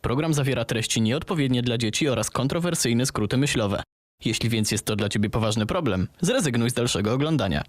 Program zawiera treści nieodpowiednie dla dzieci oraz kontrowersyjne skróty myślowe. Jeśli więc jest to dla ciebie poważny problem, zrezygnuj z dalszego oglądania.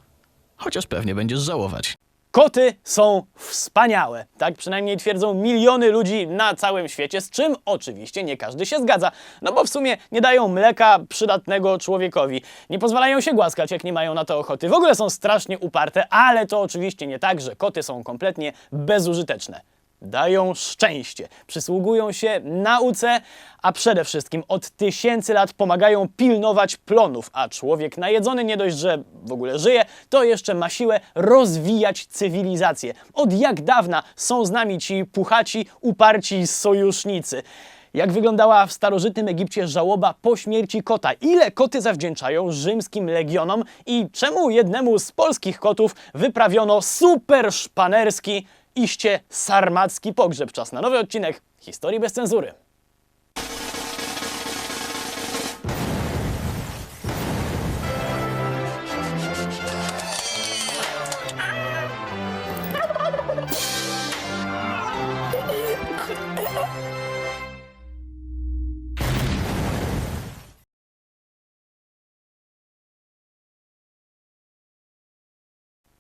Chociaż pewnie będziesz żałować. Koty są wspaniałe. Tak przynajmniej twierdzą miliony ludzi na całym świecie, z czym oczywiście nie każdy się zgadza. No bo w sumie nie dają mleka przydatnego człowiekowi. Nie pozwalają się głaskać, jak nie mają na to ochoty. W ogóle są strasznie uparte, ale to oczywiście nie tak, że koty są kompletnie bezużyteczne. Dają szczęście, przysługują się nauce, a przede wszystkim od tysięcy lat pomagają pilnować plonów, a człowiek najedzony nie dość, że w ogóle żyje, to jeszcze ma siłę rozwijać cywilizację. Od jak dawna są z nami ci puchaci, uparci sojusznicy. Jak wyglądała w starożytnym Egipcie żałoba po śmierci kota? Ile koty zawdzięczają rzymskim legionom i czemu jednemu z polskich kotów wyprawiono super szpanerski, iście sarmacki pogrzeb? Czas na nowy odcinek Historii bez cenzury.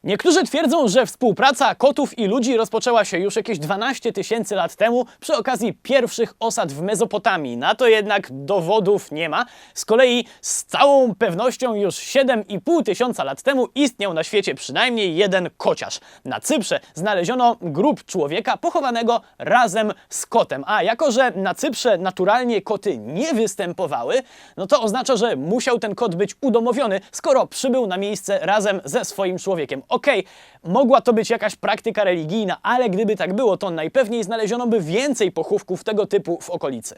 Niektórzy twierdzą, że współpraca kotów i ludzi rozpoczęła się już jakieś 12 tysięcy lat temu przy okazji pierwszych osad w Mezopotamii. Na to jednak dowodów nie ma. Z kolei z całą pewnością już 7,5 tysiąca lat temu istniał na świecie przynajmniej jeden kociarz. Na Cyprze znaleziono grób człowieka pochowanego razem z kotem. A jako, że na Cyprze naturalnie koty nie występowały, no to oznacza, że musiał ten kot być udomowiony, skoro przybył na miejsce razem ze swoim człowiekiem. Okej, mogła to być jakaś praktyka religijna, ale gdyby tak było, to najpewniej znaleziono by więcej pochówków tego typu w okolicy.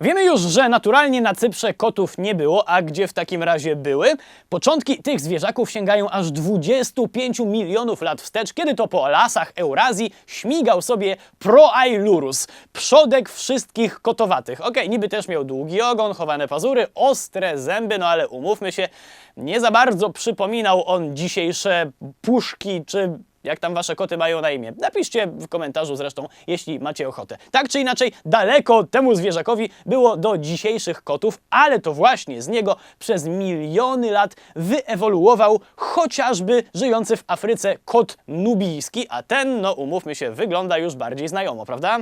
Wiemy już, że naturalnie na Cyprze kotów nie było, a gdzie w takim razie były? Początki tych zwierzaków sięgają aż 25 milionów lat wstecz, kiedy to po lasach Eurazji śmigał sobie Proailurus, przodek wszystkich kotowatych. Okej, niby też miał długi ogon, chowane pazury, ostre zęby, no ale umówmy się, nie za bardzo przypominał on dzisiejsze puszki czy jak tam wasze koty mają na imię? Napiszcie w komentarzu zresztą, jeśli macie ochotę. Tak czy inaczej, daleko temu zwierzakowi było do dzisiejszych kotów, ale to właśnie z niego przez miliony lat wyewoluował chociażby żyjący w Afryce kot nubijski, a ten, no umówmy się, wygląda już bardziej znajomo, prawda?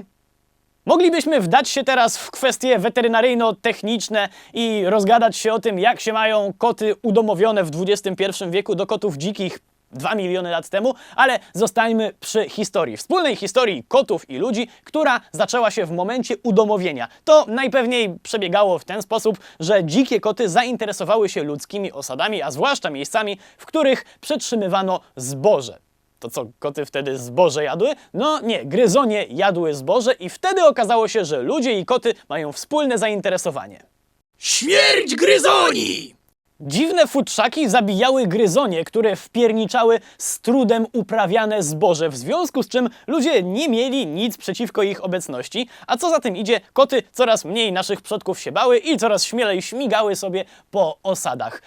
Moglibyśmy wdać się teraz w kwestie weterynaryjno-techniczne i rozgadać się o tym, jak się mają koty udomowione w XXI wieku do kotów dzikich 2 miliony lat temu, ale zostańmy przy historii. Wspólnej historii kotów i ludzi, która zaczęła się w momencie udomowienia. To najpewniej przebiegało w ten sposób, że dzikie koty zainteresowały się ludzkimi osadami, a zwłaszcza miejscami, w których przetrzymywano zboże. To co, koty wtedy zboże jadły? No nie, gryzonie jadły zboże i wtedy okazało się, że ludzie i koty mają wspólne zainteresowanie. Śmierć gryzoni! Dziwne futrzaki zabijały gryzonie, które wpierniczały z trudem uprawiane zboże, w związku z czym ludzie nie mieli nic przeciwko ich obecności, a co za tym idzie, koty coraz mniej naszych przodków się bały i coraz śmielej śmigały sobie po osadach.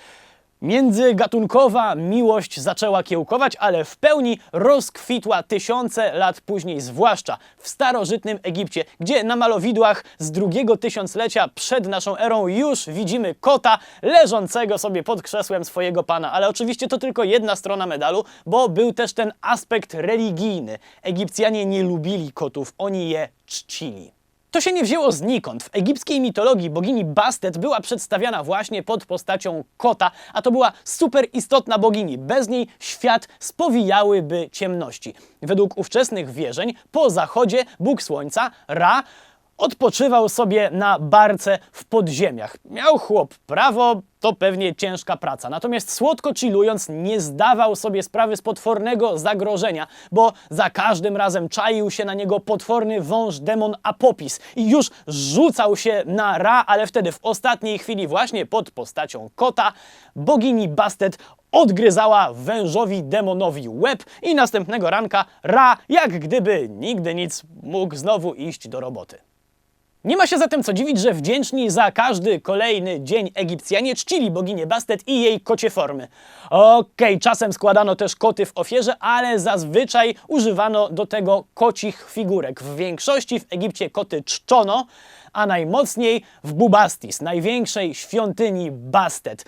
Międzygatunkowa miłość zaczęła kiełkować, ale w pełni rozkwitła tysiące lat później, zwłaszcza w starożytnym Egipcie, gdzie na malowidłach z drugiego tysiąclecia przed naszą erą już widzimy kota leżącego sobie pod krzesłem swojego pana. Ale oczywiście to tylko jedna strona medalu, bo był też ten aspekt religijny. Egipcjanie nie lubili kotów, oni je czcili. To się nie wzięło znikąd. W egipskiej mitologii bogini Bastet była przedstawiana właśnie pod postacią kota, a to była super istotna bogini. Bez niej świat spowijałyby ciemności. Według ówczesnych wierzeń, po zachodzie Bóg Słońca, Ra, odpoczywał sobie na barce w podziemiach. Miał chłop prawo, to pewnie ciężka praca. Natomiast słodko chillując, nie zdawał sobie sprawy z potwornego zagrożenia, bo za każdym razem czaił się na niego potworny wąż demon Apopis i już rzucał się na Ra, ale wtedy w ostatniej chwili właśnie pod postacią kota bogini Bastet odgryzała wężowi demonowi łeb i następnego ranka Ra, jak gdyby nigdy nic, mógł znowu iść do roboty. Nie ma się zatem co dziwić, że wdzięczni za każdy kolejny dzień Egipcjanie czcili boginię Bastet i jej kocie formy. Okej, czasem składano też koty w ofierze, ale zazwyczaj używano do tego kocich figurek. W większości w Egipcie koty czczono, a najmocniej w Bubastis, największej świątyni Bastet.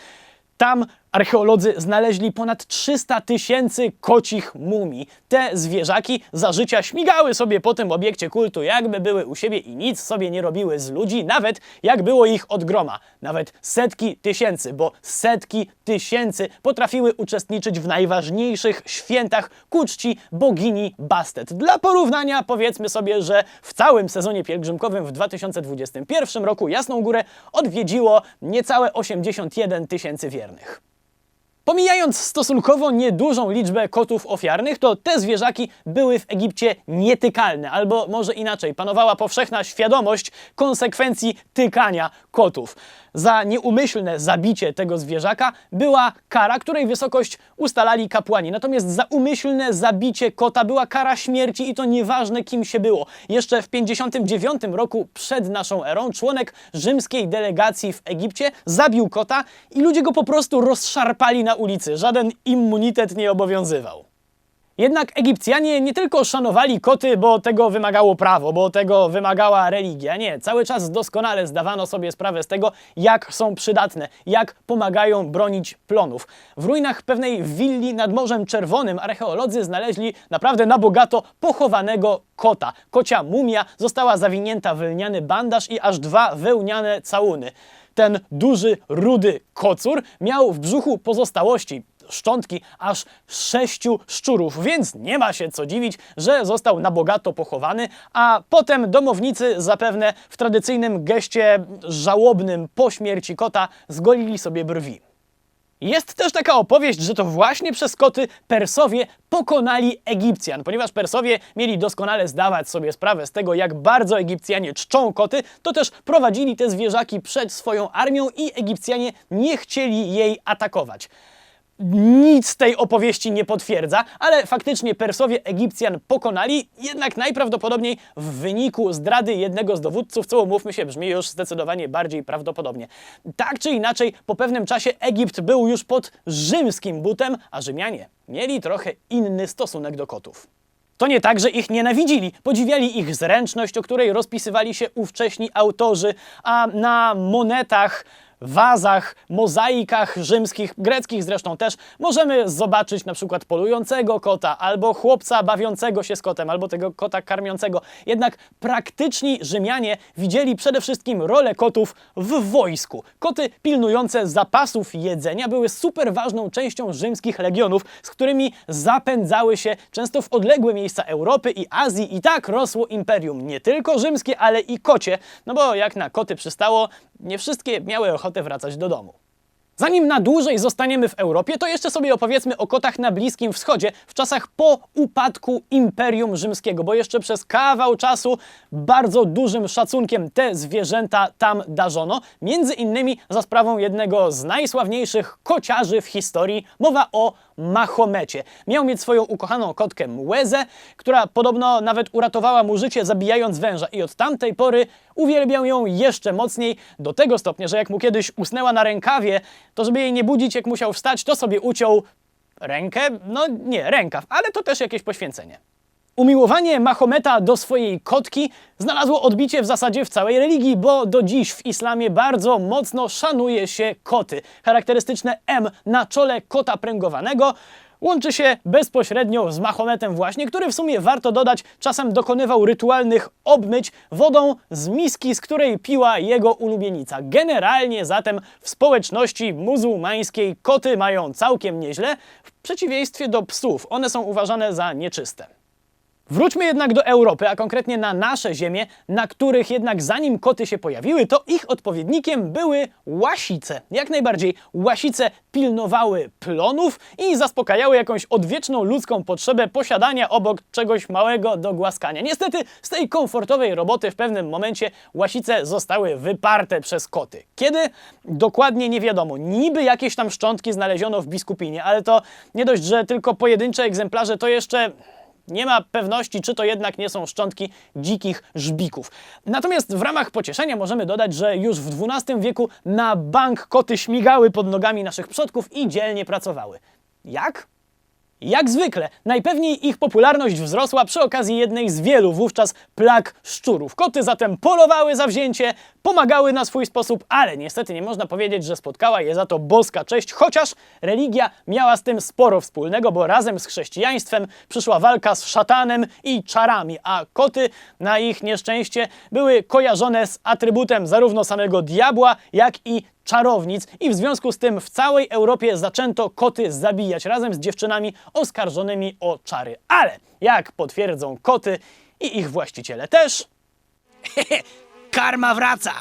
Tam archeolodzy znaleźli ponad 300 tysięcy kocich mumii. Te zwierzaki za życia śmigały sobie po tym obiekcie kultu, jakby były u siebie i nic sobie nie robiły z ludzi, nawet jak było ich od groma. Nawet setki tysięcy, bo setki tysięcy potrafiły uczestniczyć w najważniejszych świętach ku czci bogini Bastet. Dla porównania powiedzmy sobie, że w całym sezonie pielgrzymkowym w 2021 roku Jasną Górę odwiedziło niecałe 81 tysięcy wiernych. Pomijając stosunkowo niedużą liczbę kotów ofiarnych, to te zwierzaki były w Egipcie nietykalne, albo może inaczej, panowała powszechna świadomość konsekwencji tykania kotów. Za nieumyślne zabicie tego zwierzaka była kara, której wysokość ustalali kapłani. Natomiast za umyślne zabicie kota była kara śmierci i to nieważne kim się było. Jeszcze w 59 roku przed naszą erą członek rzymskiej delegacji w Egipcie zabił kota i ludzie go po prostu rozszarpali na ulicy. Żaden immunitet nie obowiązywał. Jednak Egipcjanie nie tylko szanowali koty, bo tego wymagało prawo, bo tego wymagała religia. Nie, cały czas doskonale zdawano sobie sprawę z tego, jak są przydatne, jak pomagają bronić plonów. W ruinach pewnej willi nad Morzem Czerwonym archeolodzy znaleźli naprawdę na bogato pochowanego kota. Kocia mumia została zawinięta w lniany bandaż i aż dwa wełniane całuny. Ten duży, rudy kocur miał w brzuchu pozostałości szczątki aż sześciu szczurów, więc nie ma się co dziwić, że został na bogato pochowany, a potem domownicy zapewne w tradycyjnym geście żałobnym po śmierci kota zgolili sobie brwi. Jest też taka opowieść, że to właśnie przez koty Persowie pokonali Egipcjan. Ponieważ Persowie mieli doskonale zdawać sobie sprawę z tego, jak bardzo Egipcjanie czczą koty, to też prowadzili te zwierzaki przed swoją armią i Egipcjanie nie chcieli jej atakować. Nic tej opowieści nie potwierdza, ale faktycznie Persowie Egipcjan pokonali, jednak najprawdopodobniej w wyniku zdrady jednego z dowódców, co umówmy się, brzmi już zdecydowanie bardziej prawdopodobnie. Tak czy inaczej, po pewnym czasie Egipt był już pod rzymskim butem, a Rzymianie mieli trochę inny stosunek do kotów. To nie tak, że ich nienawidzili. Podziwiali ich zręczność, o której rozpisywali się ówcześni autorzy, a na monetach, wazach, mozaikach rzymskich, greckich zresztą też, możemy zobaczyć na przykład polującego kota, albo chłopca bawiącego się z kotem, albo tego kota karmiącego. Jednak praktyczni Rzymianie widzieli przede wszystkim rolę kotów w wojsku. Koty pilnujące zapasów jedzenia były super ważną częścią rzymskich legionów, z którymi zapędzały się często w odległe miejsca Europy i Azji i tak rosło imperium. Nie tylko rzymskie, ale i kocie, no bo jak na koty przystało, nie wszystkie miały ochotę wracać do domu. Zanim na dłużej zostaniemy w Europie, to jeszcze sobie opowiedzmy o kotach na Bliskim Wschodzie w czasach po upadku Imperium Rzymskiego, bo jeszcze przez kawał czasu bardzo dużym szacunkiem te zwierzęta tam darzono, między innymi za sprawą jednego z najsławniejszych kociarzy w historii, mowa o Mahomecie. Miał mieć swoją ukochaną kotkę Muezę, która podobno nawet uratowała mu życie zabijając węża i od tamtej pory uwielbiał ją jeszcze mocniej, do tego stopnia, że jak mu kiedyś usnęła na rękawie, to żeby jej nie budzić, jak musiał wstać, to sobie uciął rękę, no nie, rękaw, ale to też jakieś poświęcenie. Umiłowanie Mahometa do swojej kotki znalazło odbicie w zasadzie w całej religii, bo do dziś w islamie bardzo mocno szanuje się koty. Charakterystyczne M na czole kota pręgowanego łączy się bezpośrednio z Mahometem właśnie, który w sumie warto dodać czasem dokonywał rytualnych obmyć wodą z miski, z której piła jego ulubienica. Generalnie zatem w społeczności muzułmańskiej koty mają całkiem nieźle, w przeciwieństwie do psów. One są uważane za nieczyste. Wróćmy jednak do Europy, a konkretnie na nasze ziemie, na których jednak zanim koty się pojawiły, to ich odpowiednikiem były łasice. Jak najbardziej łasice pilnowały plonów i zaspokajały jakąś odwieczną ludzką potrzebę posiadania obok czegoś małego do głaskania. Niestety z tej komfortowej roboty w pewnym momencie łasice zostały wyparte przez koty. Kiedy? Dokładnie nie wiadomo. Niby jakieś tam szczątki znaleziono w biskupinie, ale to nie dość, że tylko pojedyncze egzemplarze, to jeszcze nie ma pewności, czy to jednak nie są szczątki dzikich żbików. Natomiast w ramach pocieszenia możemy dodać, że już w XII wieku na bank koty śmigały pod nogami naszych przodków i dzielnie pracowały. Jak? Jak zwykle, najpewniej ich popularność wzrosła przy okazji jednej z wielu wówczas plag szczurów. Koty zatem polowały zawzięcie, pomagały na swój sposób, ale niestety nie można powiedzieć, że spotkała je za to boska cześć, chociaż religia miała z tym sporo wspólnego, bo razem z chrześcijaństwem przyszła walka z szatanem i czarami, a koty na ich nieszczęście były kojarzone z atrybutem zarówno samego diabła, jak i czarownic i w związku z tym w całej Europie zaczęto koty zabijać razem z dziewczynami oskarżonymi o czary. Ale jak potwierdzą koty i ich właściciele też, Karma wraca.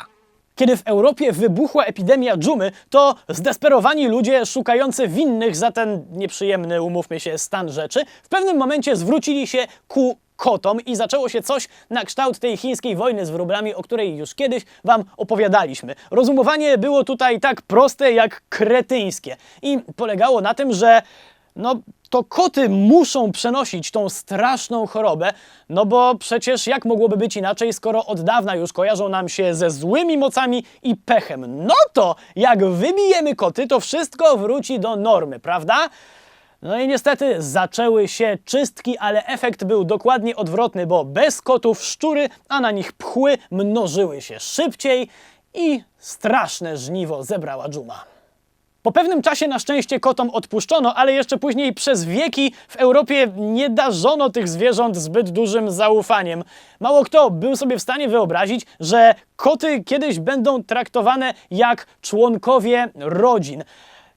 kiedy w Europie wybuchła epidemia dżumy, to zdesperowani ludzie szukający winnych za ten nieprzyjemny, umówmy się, stan rzeczy, w pewnym momencie zwrócili się ku kotom i zaczęło się coś na kształt tej chińskiej wojny z wróblami, o której już kiedyś wam opowiadaliśmy. Rozumowanie było tutaj tak proste jak kretyńskie i polegało na tym, że no to koty muszą przenosić tą straszną chorobę, no bo przecież jak mogłoby być inaczej, skoro od dawna już kojarzą nam się ze złymi mocami i pechem. No to jak wybijemy koty, to wszystko wróci do normy, prawda? No i niestety zaczęły się czystki, ale efekt był dokładnie odwrotny, bo bez kotów szczury, a na nich pchły mnożyły się szybciej i straszne żniwo zebrała dżuma. Po pewnym czasie na szczęście kotom odpuszczono, ale jeszcze później przez wieki w Europie nie darzono tych zwierząt zbyt dużym zaufaniem. Mało kto był sobie w stanie wyobrazić, że koty kiedyś będą traktowane jak członkowie rodzin.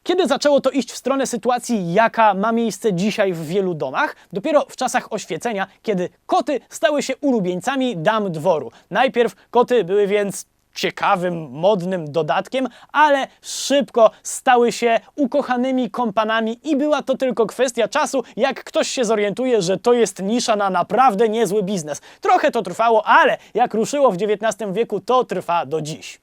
Kiedy zaczęło to iść w stronę sytuacji, jaka ma miejsce dzisiaj w wielu domach? Dopiero w czasach oświecenia, kiedy koty stały się ulubieńcami dam dworu. Najpierw koty były więc ciekawym, modnym dodatkiem, ale szybko stały się ukochanymi kompanami i była to tylko kwestia czasu, jak ktoś się zorientuje, że to jest nisza na naprawdę niezły biznes. Trochę to trwało, ale jak ruszyło w XIX wieku, to trwa do dziś.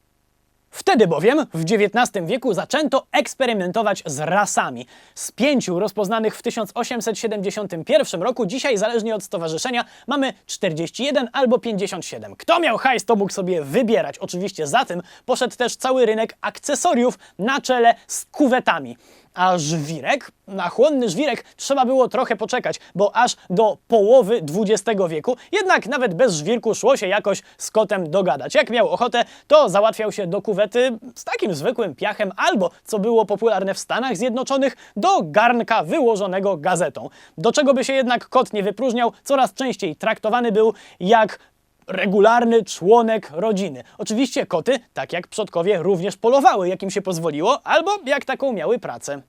Wtedy bowiem w XIX wieku zaczęto eksperymentować z rasami. Z pięciu rozpoznanych w 1871 roku, dzisiaj zależnie od stowarzyszenia mamy 41 albo 57. Kto miał hajs, to mógł sobie wybierać. Oczywiście za tym poszedł też cały rynek akcesoriów na czele z kuwetami. A żwirek, na chłonny żwirek trzeba było trochę poczekać, bo aż do połowy XX wieku, jednak nawet bez żwirku szło się jakoś z kotem dogadać. Jak miał ochotę, to załatwiał się do kuwety z takim zwykłym piachem, albo, co było popularne w Stanach Zjednoczonych, do garnka wyłożonego gazetą. Do czego by się jednak kot nie wypróżniał, coraz częściej traktowany był jak regularny członek rodziny. Oczywiście koty, tak jak przodkowie, również polowały, jak im się pozwoliło, albo jak taką miały pracę.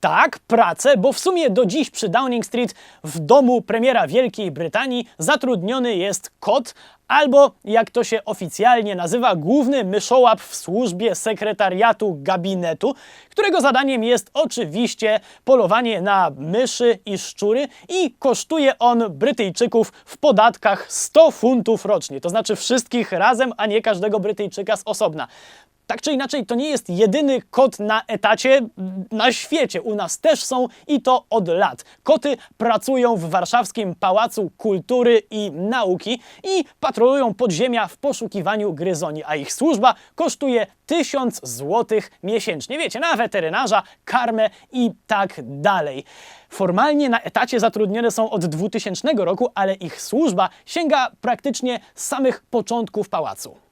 Tak, pracę, bo w sumie do dziś przy Downing Street w domu premiera Wielkiej Brytanii zatrudniony jest kot, albo jak to się oficjalnie nazywa, główny myszołap w służbie sekretariatu gabinetu, którego zadaniem jest oczywiście polowanie na myszy i szczury i kosztuje on Brytyjczyków w podatkach 100 funtów rocznie, to znaczy wszystkich razem, a nie każdego Brytyjczyka z osobna. Tak czy inaczej, to nie jest jedyny kot na etacie na świecie. U nas też są i to od lat. Koty pracują w warszawskim Pałacu Kultury i Nauki i patrolują podziemia w poszukiwaniu gryzoni, a ich służba kosztuje 1000 złotych miesięcznie. Wiecie, na weterynarza, karmę i tak dalej. Formalnie na etacie zatrudnione są od 2000 roku, ale ich służba sięga praktycznie samych początków pałacu.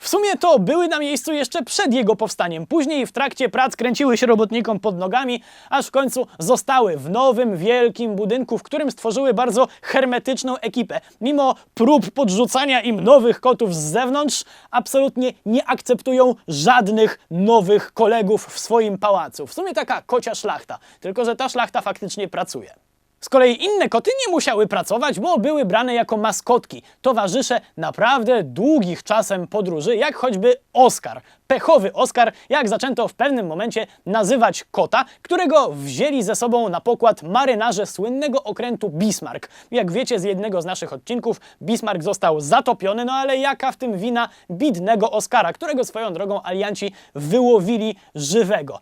W sumie to były na miejscu jeszcze przed jego powstaniem. Później w trakcie prac kręciły się robotnikom pod nogami, aż w końcu zostały w nowym, wielkim budynku, w którym stworzyły bardzo hermetyczną ekipę. Mimo prób podrzucania im nowych kotów z zewnątrz, absolutnie nie akceptują żadnych nowych kolegów w swoim pałacu. W sumie taka kocia szlachta, tylko że ta szlachta faktycznie pracuje. Z kolei inne koty nie musiały pracować, bo były brane jako maskotki, towarzysze naprawdę długich czasem podróży, jak choćby Oskar. Pechowy Oskar, jak zaczęto w pewnym momencie nazywać kota, którego wzięli ze sobą na pokład marynarze słynnego okrętu Bismarck. Jak wiecie z jednego z naszych odcinków, Bismarck został zatopiony, no ale jaka w tym wina bidnego Oskara, którego swoją drogą alianci wyłowili żywego.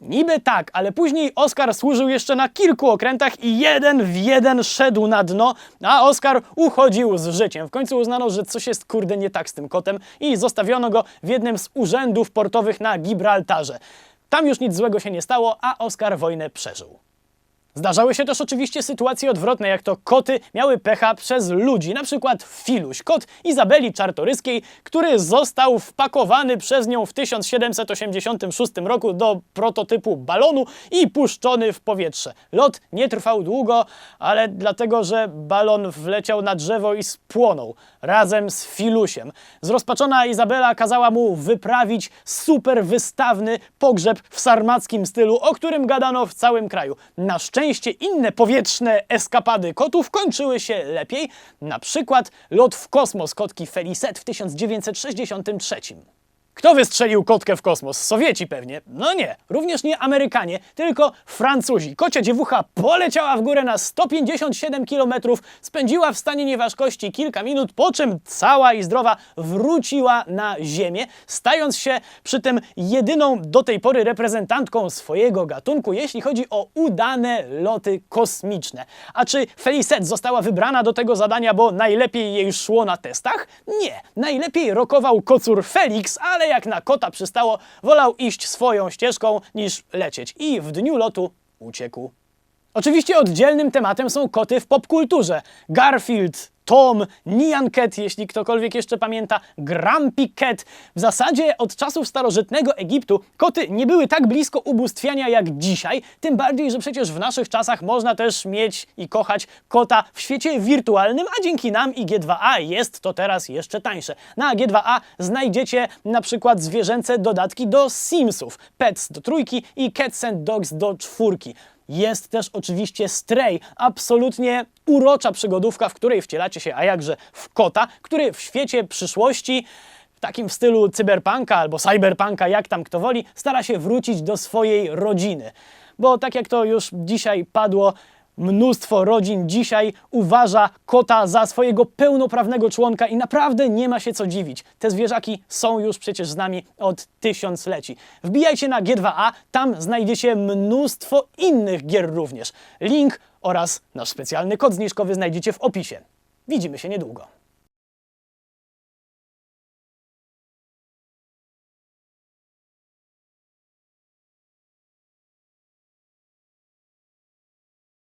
Niby tak, ale później Oskar służył jeszcze na kilku okrętach i jeden w jeden szedł na dno, a Oskar uchodził z życiem. W końcu uznano, że coś jest kurde nie tak z tym kotem i zostawiono go w jednym z urzędów portowych na Gibraltarze. Tam już nic złego się nie stało, a Oskar wojnę przeżył. Zdarzały się też oczywiście sytuacje odwrotne, jak to koty miały pecha przez ludzi, na przykład Filuś, kot Izabeli Czartoryskiej, który został wpakowany przez nią w 1786 roku do prototypu balonu i puszczony w powietrze. Lot nie trwał długo, ale dlatego, że balon wleciał na drzewo i spłonął razem z Filusiem. Zrozpaczona Izabela kazała mu wyprawić super wystawny pogrzeb w sarmackim stylu, o którym gadano w całym kraju. Na szczęście inne powietrzne eskapady kotów kończyły się lepiej, na przykład lot w kosmos kotki Felicet w 1963. Kto wystrzelił kotkę w kosmos? Sowieci pewnie. No nie, również nie Amerykanie, tylko Francuzi. Kocia dziewucha poleciała w górę na 157 km, spędziła w stanie nieważkości kilka minut, po czym cała i zdrowa wróciła na Ziemię, stając się przy tym jedyną do tej pory reprezentantką swojego gatunku, jeśli chodzi o udane loty kosmiczne. A czy Felicet została wybrana do tego zadania, bo najlepiej jej szło na testach? Nie. Najlepiej rokował kocur Felix, ale jak na kota przystało, wolał iść swoją ścieżką niż lecieć. I w dniu lotu uciekł. Oczywiście oddzielnym tematem są koty w popkulturze. Garfield, Tom, Nyan Cat, jeśli ktokolwiek jeszcze pamięta, Grumpy Cat. W zasadzie od czasów starożytnego Egiptu koty nie były tak blisko ubóstwiania jak dzisiaj, tym bardziej, że przecież w naszych czasach można też mieć i kochać kota w świecie wirtualnym, a dzięki nam i G2A jest to teraz jeszcze tańsze. Na G2A znajdziecie na przykład zwierzęce dodatki do Simsów, Pets do trójki i Cats and Dogs do czwórki. Jest też oczywiście Stray, absolutnie urocza przygodówka, w której wcielacie się, a jakże w kota, który w świecie przyszłości, w takim stylu cyberpunka albo cyberpunka, jak tam kto woli, stara się wrócić do swojej rodziny. Bo tak jak to już dzisiaj padło, Mnóstwo rodzin dzisiaj uważa kota za swojego pełnoprawnego członka i naprawdę nie ma się co dziwić. Te zwierzaki są już przecież z nami od tysiącleci. Wbijajcie na G2A, tam znajdziecie mnóstwo innych gier również. Link oraz nasz specjalny kod zniżkowy znajdziecie w opisie. Widzimy się niedługo.